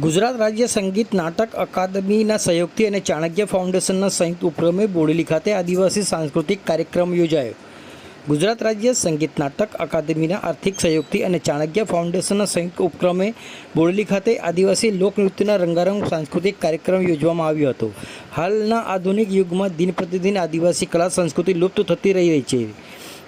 ગુજરાત રાજ્ય સંગીત નાટક અકાદમીના સહયોગથી અને ચાણક્ય ફાઉન્ડેશનના સંયુક્ત ઉપક્રમે બોડેલી ખાતે આદિવાસી સાંસ્કૃતિક કાર્યક્રમ યોજાયો. ગુજરાત રાજ્ય સંગીત નાટક અકાદમીના આર્થિક સહયોગથી અને ચાણક્ય ફાઉન્ડેશનના સંયુક્ત ઉપક્રમે બોડેલી ખાતે આદિવાસી લોકનૃત્યના રંગારંગ સાંસ્કૃતિક કાર્યક્રમ યોજવામાં આવ્યો હતો. હાલના આધુનિક યુગમાં દિન પ્રતિદિન આદિવાસી કલા સંસ્કૃતિ લુપ્ત થતી રહી રહી છે.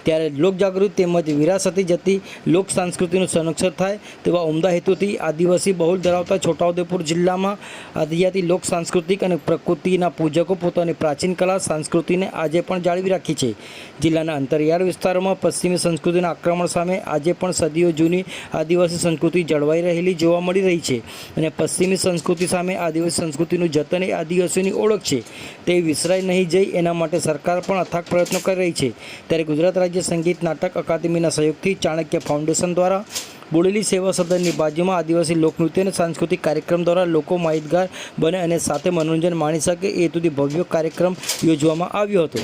ત્યારે લોકજાગૃતિ તેમજ વિરાસતી જતી લોક સંસ્કૃતિનું સંરક્ષણ થાય તેવા ઉમદા હેતુથી આદિવાસી બહુલ ધરાવતા છોટાઉદેપુર જિલ્લામાં આદિજાતિ લોક સાંસ્કૃતિક અને પ્રકૃતિના પૂજકો પોતાની પ્રાચીન કલા સંસ્કૃતિને આજે પણ જાળવી રાખી છે. જિલ્લાના અંતરિયાળ વિસ્તારોમાં પશ્ચિમી સંસ્કૃતિના આક્રમણ સામે આજે પણ સદીઓ જૂની આદિવાસી સંસ્કૃતિ જળવાઈ રહેલી જોવા મળી રહી છે અને પશ્ચિમી સંસ્કૃતિ સામે આદિવાસી સંસ્કૃતિનું જતન એ આદિવાસીઓની ઓળખ છે. તે વિસરાઈ નહીં જાય એના માટે સરકાર પણ અથાગ પ્રયત્નો કરી રહી છે. ત્યારે ગુજરાત રાજ્ય સંગીત નાટક અકાદમીના સહયોગથી ચાણક્ય ફાઉન્ડેશન દ્વારા બોડેલી સેવા સદનની બાજુમાં આદિવાસી લોકનૃત્ય અને સાંસ્કૃતિક કાર્યક્રમ દ્વારા લોકો માહિતગાર બને અને સાથે મનોરંજન માણી શકે એ હેતુથી ભવ્ય કાર્યક્રમ યોજવામાં આવ્યો હતો.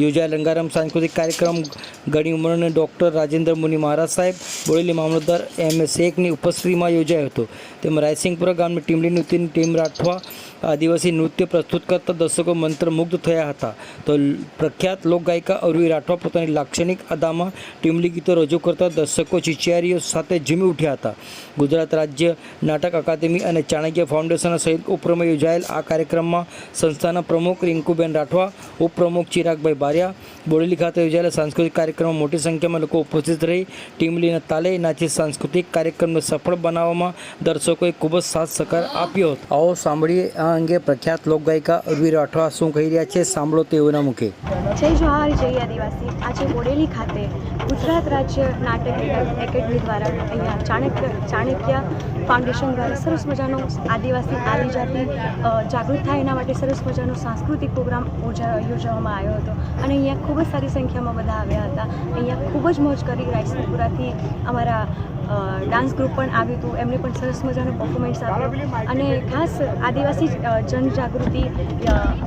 યોજાયેલ રંગારમ સાંસ્કૃતિક કાર્યક્રમ ઘણી ઉંમરના ડૉક્ટર રાજેન્દ્ર મુનિ મહારાજ સાહેબ, બોડેલી મામલતદાર એમ. એસ. શેખની ઉપસ્થિતિમાં યોજાયો હતો. તેમાં રાયસિંગપુરા ગામની ટીમલી નૃત્યની ટીમ રાઠવા આદિવાસી નૃત્ય પ્રસ્તુત કરતા દર્શકો મંત્રમુગ્ધ થયા હતા. તો પ્રખ્યાત લોકગાયિકા અરવી રાઠવા પોતાની લાક્ષણિક અદામાં ટીમલી ગીતો રજૂ કરતા દર્શકો ચિચિયારીઓ સાથે ઝૂમી ઉઠ્યા હતા. ગુજરાત રાજ્ય નાટક અકાદમી અને ચાણક્ય ફાઉન્ડેશનના સંયુક્ત ઉપક્રમે યોજાયેલ આ કાર્યક્રમમાં સંસ્થાના પ્રમુખ રિંકુબેન રાઠવા, ઉપપ્રમુખ ચિરાગભાઈ બારિયા બોડેલી ખાતે યોજાયેલા સાંસ્કૃતિક કાર્યક્રમમાં મોટી સંખ્યામાં લોકો ઉપસ્થિત રહી ટીમલીના તાલે નાચી સાંસ્કૃતિક કાર્યક્રમને સફળ બનાવવામાં દર્શકોએ ખૂબ જ સાથ સહકાર આપ્યો હતો. આવો સાંભળીએ આ અંગે પ્રખ્યાત લોકગાયિકા અરવી રાઠવા શું કહી રહ્યા છે સાંભળો તેઓના મુખે. જય જોહાર જય આદિવાસી. આજે બોડેલી ખાતે ગુજરાત રાજ્ય નાટક એકેડમી દ્વારા અહીંયા ચાણક્ય ચાણક્ય ફાઉન્ડેશન દ્વારા સરસ મજાનો આદિવાસી, આદિજાતિ જાગૃત થાય એના માટે સરસ મજાનો સાંસ્કૃતિક પ્રોગ્રામ યોજા- યોજવામાં આવ્યો હતો. અને અહીંયા ખૂબ જ સારી સંખ્યામાં બધા આવ્યા હતા. અહીંયા ખૂબ જ મોજ કરી રાયસનપુરાથી અમારા ડાન્સ ગ્રુપ પણ આવ્યું હતું. એમને પણ સરસ મજાનો પર્ફોમન્સ આપ્યો. અને ખાસ આદિવાસી જનજાગૃતિ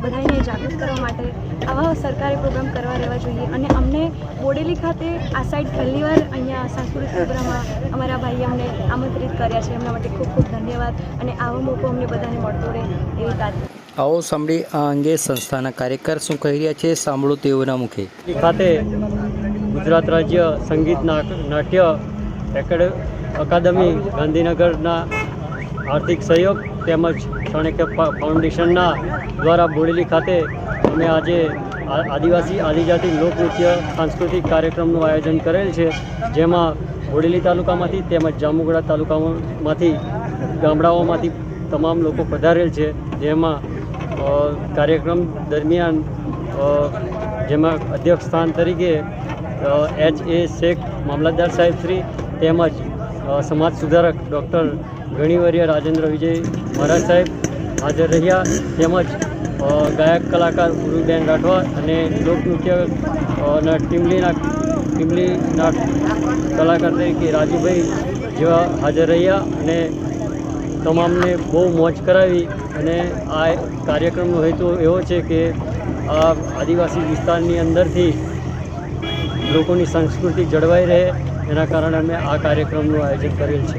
બધાને જાગૃત કરવા માટે આવા સરકારે પ્રોગ્રામ કરવા રહેવા જોઈએ. અને અમને બોડેલી ખાતે આ સાઈડ પહેલીવાર અહીંયા સાંસ્કૃતિક પ્રોગ્રામમાં અમારા ભાઈએ અમને આમંત્રિત કર્યા છે. એમના માટે ખૂબ ખૂબ ધન્યવાદ અને આવો મોકો અમને બધાને મળતો રહે એવી તાત્વી આવો સાંભળી આ અંગે સંસ્થાના કાર્યકર શું કહી રહ્યા છે સાંભળો તેઓના મુખે. ખાતે ગુજરાત રાજ્ય સંગીત નાટ્ય એકેડ અકાદમી ગાંધીનગરના આર્થિક સહયોગ તેમજ ચાણક્ય ફાઉન્ડેશનના દ્વારા બોડેલી ખાતે અમે આજે આદિવાસી, આદિજાતિ લોકનૃત્ય સાંસ્કૃતિક કાર્યક્રમનું આયોજન કરેલ છે, જેમાં બોડેલી તાલુકામાંથી તેમજ જામુગડા તાલુકામાંથી ગામડાઓમાંથી તમામ લોકો પધારેલ છે, જેમાં કાર્યક્રમ દરમિયાન જેમાં અધ્યક્ષ સ્થાન તરીકે એચ એ શેખ મામલતદાર સાહેબ શ્રી તેમજ સમાજ સુધારક ડૉક્ટર ગણીવર્ય રાજેન્દ્ર વિજય મહારાજ સાહેબ હાજર રહ્યા તેમજ ગાયક કલાકાર ગુરુબેન રાઠવા અને લોકનૃત્ય ટીમલીના ટીમલીના કલાકાર તરીકે રાજુભાઈ જેવા હાજર રહ્યા અને તમામને બહુ મોજ કરાવી અને આ કાર્યક્રમનો હેતુ એવો છે કે આ આદિવાસી વિસ્તારની અંદરથી લોકોની સંસ્કૃતિ જળવાઈ રહે, એના કારણે અમે આ કાર્યક્રમનું આયોજન કરેલ છે.